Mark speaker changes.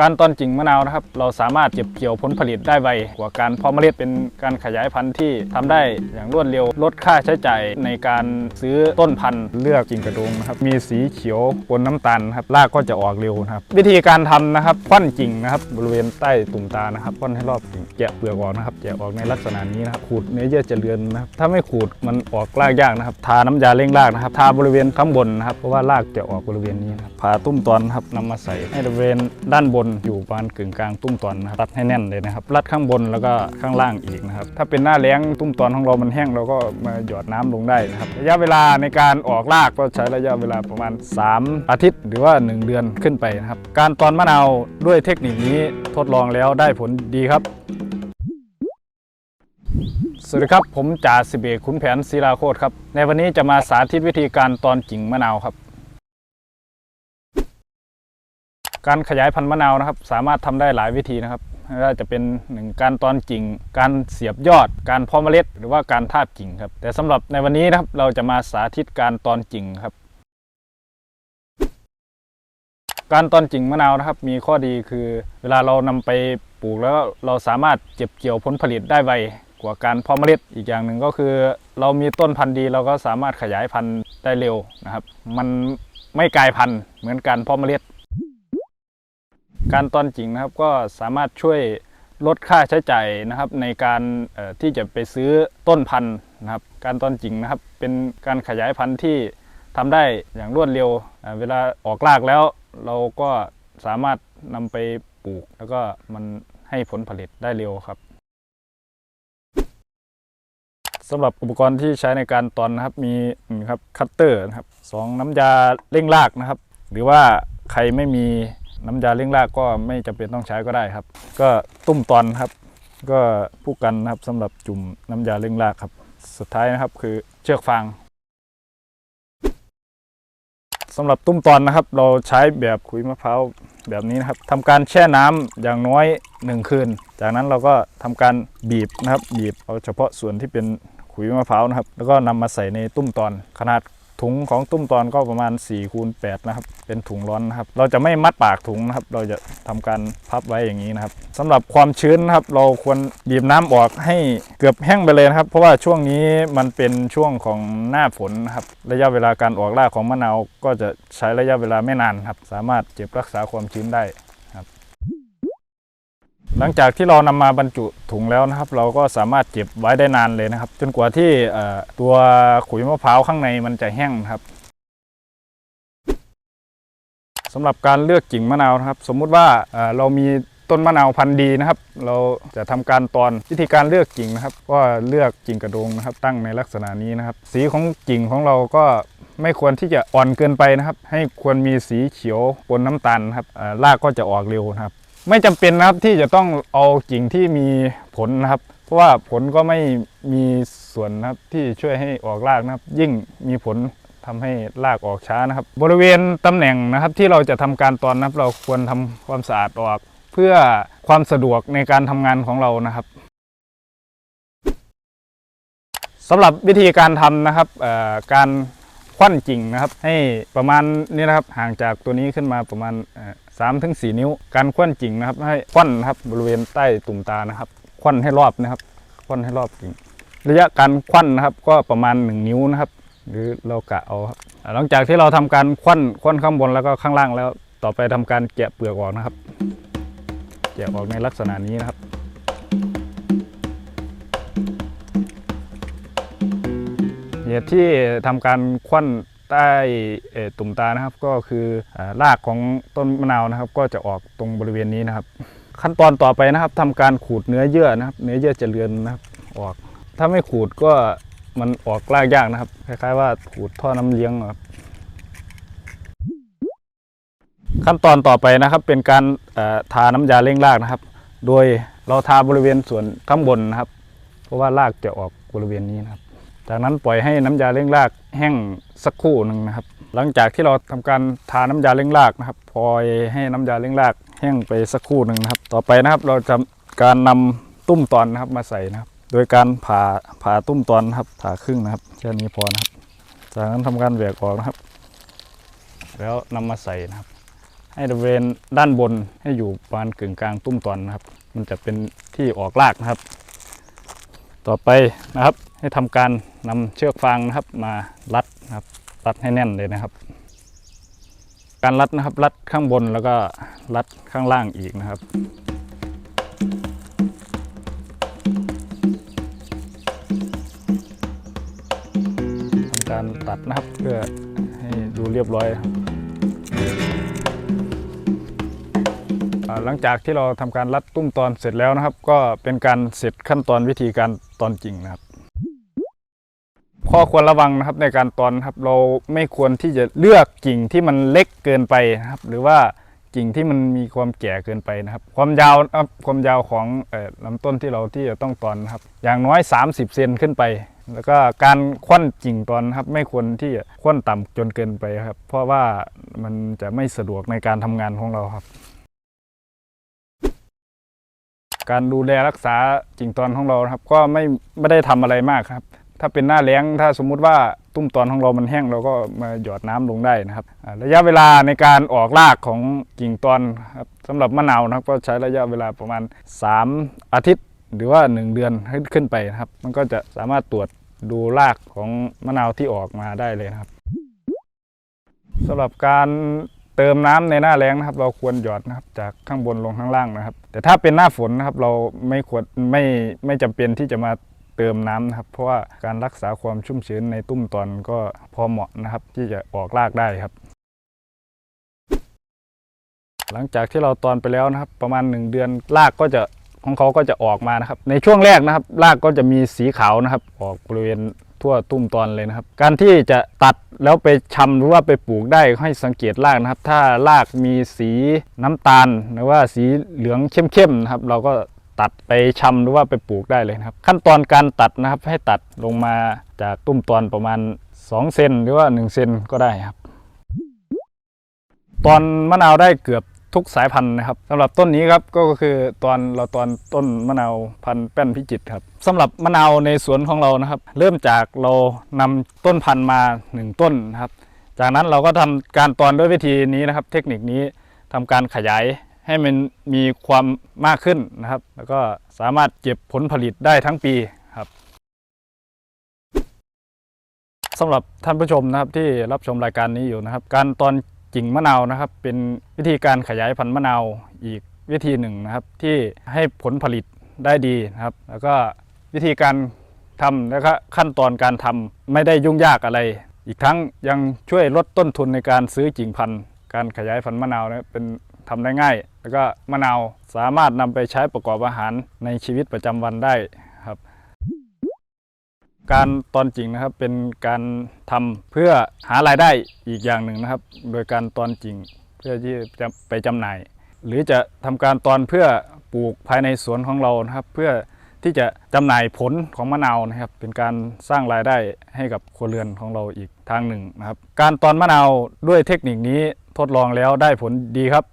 Speaker 1: การตอนกิ่งมะนาวนะครับ เราสามารถเก็บเกี่ยวผลผลิตได้ไวกว่าการเพาะเมล็ดเป็นการขยายพันธุ์ที่ทำได้อย่างรวดเร็วลดค่าใช้จ่ายในการซื้อต้นพันธุ์เลือกกิ่งกระโดงนะครับมีสีเขียวปนน้ำตาลครับรากก็จะออกเร็วนะครับ วิธีการทำนะครับควันกิ่งนะครับ บริเวณใต้ตุ่มตานะครับควันให้รอบกิ่งแกะเปลือกออกนะครับแกะออกในลักษณะนี้นะครับขูดเนื้อเยื่อจะเลือนนะครับถ้าไม่ขูดมันออกรากยากนะครับ ทาน้ำยาเร่งรากนะครับ ทาบริเวณข้างบนนะครับเพราะว่ารากจะออกบริเวณนี้นะครับผ่าตุ้มตอนครับนำมาใส่ให้บริเวณด้านบนอยู่ประมาณกึ่งกลางตุ้มตอนนะครับรัดให้แน่นเลยนะครับ รัดข้างบนแล้วก็ข้างล่างอีกนะครับ ถ้าเป็นหน้าแล้งตุ้มตอนของเรามันแห้งเราก็มาหยอดน้ำลงได้นะครับ ระยะเวลาในการออกรากก็ใช้ระยะเวลาประมาณ 3 อาทิตย์ หรือว่า 1 เดือนขึ้นไปนะครับ การตอนมะนาวด้วยเทคนิคนี้ทดลองแล้วได้ผลดีครับสวัสดีครับ ผมจ่าสิบเอกขุนแผนศิลาโคตรครับ ในวันนี้จะมาสาธิตวิธีการตอนกิ่งมะนาวครับ การขยายพันธุ์มะนาวนะครับ สามารถทำได้หลายวิธีนะครับไม่ว่าจะเป็นหนึ่งการตอนกิ่ง การเสียบยอด การเพาะเมล็ด หรือว่าการทาบกิ่งครับ แต่สำหรับในวันนี้นะครับเราจะมาสาธิตการตอนกิ่งครับ การตอนกิ่งมะนาวนะครับ มีข้อดีคือ เวลาเรานำไปปลูกแล้วเราสามารถเก็บเกี่ยวผลผลิตได้ไวกว่าการเพาะเมล็ดอีกอย่างหนึ่งก็คือ เรามีต้นพันธุ์ดีเราก็สามารถขยายพันธุ์ได้เร็วนะครับ มันไม่กลายพันธุ์เหมือนการเพาะเมล็ด การตอนกิ่งนะครับก็สามารถช่วยลดค่าใช้จ่ายนะครับในการที่จะไปซื้อต้นพันธุ์นะครับ การตอนกิ่งนะครับเป็นการขยายพันธุ์ที่ทำได้อย่างรวดเร็ว เวลาออกรากแล้ว เราก็สามารถนำไปปลูก แล้วก็มันให้ผลผลิตได้เร็วครับสำหรับอุปกรณ์ที่ใช้ในการตอนนะครับมีนะครับคัตเตอร์นะครับสองน้ำยาเร่งรากนะครับ หรือว่าใครไม่มี น้ำยาเร่งรากก็ไม่จำเป็นต้องใช้ก็ได้ครับ ก็ตุ้มตอนครับ ก็ผู้กันนะครับสำหรับจุ่มน้ำยาเร่งรากครับ สุดท้ายนะครับคือเชือกฟางสำหรับตุ้มตอนนะครับ เราใช้แบบขุยมะพร้าวแบบนี้นะครับทำการแช่น้ำอย่างน้อย 1 คืน จากนั้นเราก็ทำการบีบนะครับ บีบเอาเฉพาะส่วนที่เป็นขุยมะพร้าวนะครับ แล้วก็นำมาใส่ในตุ้มตอนขนาด ถุงของตุ้มตอนก็ประมาณ4คูณ8นะครับ เป็นถุงร้อนนะครับ เราจะไม่มัดปากถุงนะครับ เราจะทำการพับไว้อย่างนี้นะครับสำหรับความชื้นนะครับ เราควรบีบน้ำออกให้เกือบแห้งไปเลยนะครับ เพราะว่าช่วงนี้มันเป็นช่วงของหน้าฝนนะครับ ระยะเวลาการออกรากของมะนาวก็จะใช้ระยะเวลาไม่นานครับ สามารถเก็บรักษาความชื้นได้ หลังจากที่เรานำมาบรรจุถุงแล้วนะครับ เราก็สามารถเก็บไว้ได้นานเลยนะครับ จนกว่าที่ตัวขุยมะพร้าวข้างในมันจะแห้งครับสำหรับการเลือกกิ่งมะนาวนะครับ สมมุติว่าเรามีต้นมะนาวพันธุ์ดีนะครับ เราจะทำการตอนวิธีการเลือกกิ่งนะครับ ก็เลือกกิ่งกระโดงนะครับ ตั้งในลักษณะนี้นะครับ สีของกิ่งของเราก็ไม่ควรที่จะอ่อนเกินไปนะครับ ให้ควรมีสีเขียวปนน้ำตาลครับรากก็จะออกเร็วนะครับ ไม่จำเป็นนะครับที่จะต้องเอากิ่งที่มีผลนะครับ เพราะว่าผลก็ไม่มีส่วนนะครับที่ช่วยให้ออกรากนะครับ ยิ่งมีผลทำให้รากออกช้านะครับ บริเวณตำแหน่งนะครับที่เราจะทำการตอนนะครับ เราควรทำความสะอาดออก เพื่อความสะดวกในการทำงานของเรานะครับสำหรับวิธีการทำนะครับการ ควันกิ่งนะครับ ให้ประมาณนี้นะครับห่างจากตัวนี้ขึ้นมาประมาณสามถึงสี่นิ้ว การควันกิ่งนะครับ ให้ควันนะครับบริเวณใต้ตุ่มตานะครับ ควันให้รอบนะครับ ควันให้รอบกิ่งระยะการควันนะครับก็ประมาณ 1 นิ้วนะครับ หรือเรากะเอาครับหลังจากที่เราทำการควันควันข้างบนแล้วก็ข้างล่างแล้วต่อไปทำการแกะเปลือกออกนะครับแกะออกในลักษณะนี้นะครับ เหตุที่ทำการควันใต้ตุ่มตานะครับ ก็คือรากของต้นมะนาวนะครับ ก็จะออกตรงบริเวณนี้นะครับ ขั้นตอนต่อไปนะครับทำการขูดเนื้อเยื่อนะครับ เนื้อเยื่อจะเลือนนะครับออก ถ้าไม่ขูดก็มันออกรากยากนะครับ คล้ายๆว่าขูดท่อน้ำเลี้ยงครับขั้นตอนต่อไปนะครับเป็นการทาน้ำยาเร่งรากนะครับ โดยเราทาบริเวณส่วนข้างบนนะครับ เพราะว่ารากจะออกบริเวณนี้นะครับ จากนั้นปล่อยให้น้ำยาเร่งรากแห้งสักครู่หนึ่งนะครับ หลังจากที่เราทำการทาน้ำยาเร่งรากนะครับปล่อยให้น้ำยาเร่งรากแห้งไปสักครู่หนึ่งนะครับ ต่อไปนะครับเราจะการนำตุ้มตอนนะครับมาใส่นะครับ โดยการผ่าผ่าตุ้มตอนนะครับผ่าครึ่งนะครับแค่นี้พอนะครับ จากนั้นทำการแหวกออกนะครับ แล้วนำมาใส่นะครับ ให้บริเวณด้านบนให้อยู่ประมาณกึ่งกลางตุ้มตอนนะครับ มันจะเป็นที่ออกรากนะครับ ต่อไปนะครับให้ทำการนำเชือกฟางนะครับมารัดนะครับรัดให้แน่นเลยนะครับ การรัดนะครับรัดข้างบนแล้วก็รัดข้างล่างอีกนะครับทำการตัดนะครับเพื่อให้ดูเรียบร้อยครับหลังจากที่เราทำการรัดตุ้มตอนเสร็จแล้วนะครับ ก็เป็นการเสร็จขั้นตอนวิธีการ ตอนจริงนะครับ ข้อควรระวังนะครับในการตอนครับเราไม่ควรที่จะเลือกกิ่งที่มันเล็กเกินไปนะครับ หรือว่ากิ่งที่มันมีความแก่เกินไปนะครับ ความยาวนะครับความยาวของออลำต้นที่เราที่จะต้องตอนนะครับ อย่างน้อย 30 เซนขึ้นไป แล้วก็การคว่ำกิ่งตอนนครับ ไม่ควรที่จะคว่ำต่ำจนเกินไปครับ เพราะว่ามันจะไม่สะดวกในการทำงานของเราครับ การดูแลรักษากิ่งตอนของเราครับ ก็ไม่ไม่ได้ทำอะไรมากครับ ถ้าเป็นหน้าแล้งถ้าสมมุติว่าตุ้มตอนของเรามันแห้งเราก็มาหยอดน้ำลงได้นะครับ ระยะเวลาในการออกรากของกิ่งตอนครับสำหรับมะนาวนะครับ ก็ใช้ระยะเวลาประมาณ 3 อาทิตย์ หรือว่า 1 เดือนขึ้นขึ้นไปนะครับ มันก็จะสามารถตรวจดูรากของมะนาวที่ออกมาได้เลยนะครับสำหรับการ เติมน้ำในหน้าแล้งนะครับ เราควรหยอดนะครับจากข้างบนลงข้างล่างนะครับ แต่ถ้าเป็นหน้าฝนนะครับ เราไม่ควรไม่ไม่จำเป็นที่จะมาเติมน้ำนะครับ เพราะว่าการรักษาความชุ่มชื้นในตุ้มตอนก็พอเหมาะนะครับ ที่จะออกรากได้ครับ หลังจากที่เราตอนไปแล้วนะครับ ประมาณ 1 เดือนรากก็จะของเขาก็จะออกมานะครับ ในช่วงแรกนะครับรากก็จะมีสีขาวนะครับ ออกบริเวณ ทั่วตุ้มตอนเลยนะครับ การที่จะตัดแล้วไปชำหรือว่าไปปลูกได้ให้สังเกตรากนะครับ ถ้ารากมีสีน้ำตาลหรือว่าสีเหลืองเข้มๆนะครับ เราก็ตัดไปชำหรือว่าไปปลูกได้เลยนะครับ ขั้นตอนการตัดนะครับให้ตัดลงมาจากตุ้มตอนประมาณ2เซนหรือว่า1เซนก็ได้ครับ ตอนมะนาวได้เกือบ ทุกสายพันธุ์นะครับสำหรับต้นนี้ครับก็คือตอนเราตอนต้นมะนาวพันธุ์แป้นพิจิตรครับสำหรับมะนาวในสวนของเรานะครับ เริ่มจากเรานำต้นพันธุ์มา 1 ต้นนะครับ จากนั้นเราก็ทำการตอนด้วยวิธีนี้นะครับ เทคนิคนี้ทำการขยายให้มันมีความมากขึ้นนะครับ แล้วก็สามารถเก็บผลผลิตได้ทั้งปีครับสำหรับท่านผู้ชมนะครับที่รับชมรายการนี้อยู่นะครับ การตอน กิ่งมะนาวนะครับ เป็นวิธีการขยายพันธุ์มะนาวอีกวิธีหนึ่งนะครับ ที่ให้ผลผลิตได้ดีนะครับ แล้วก็วิธีการทำแล้วก็ขั้นตอนการทำไม่ได้ยุ่งยากอะไร อีกทั้งยังช่วยลดต้นทุนในการซื้อกิ่งพันธุ์ การขยายพันธุ์มะนาวนี่ยเป็นทำได้ง่าย แล้วก็มะนาวสามารถนำไปใช้ประกอบอาหารในชีวิตประจำวันได้ การตอนจริงนะครับเป็นการทำเพื่อหารายได้อีกอย่างหนึ่งนะครับ โดยการตอนจริงเพื่อที่จะไปจำหน่าย หรือจะทำการตอนเพื่อปลูกภายในสวนของเรานะครับ เพื่อที่จะจำหน่ายผลของมะนาวนะครับ เป็นการสร้างรายได้ให้กับครัวเรือนของเราอีกทางหนึ่งนะครับ การตอนมะนาวด้วยเทคนิคนี้ทดลองแล้วได้ผลดีครับ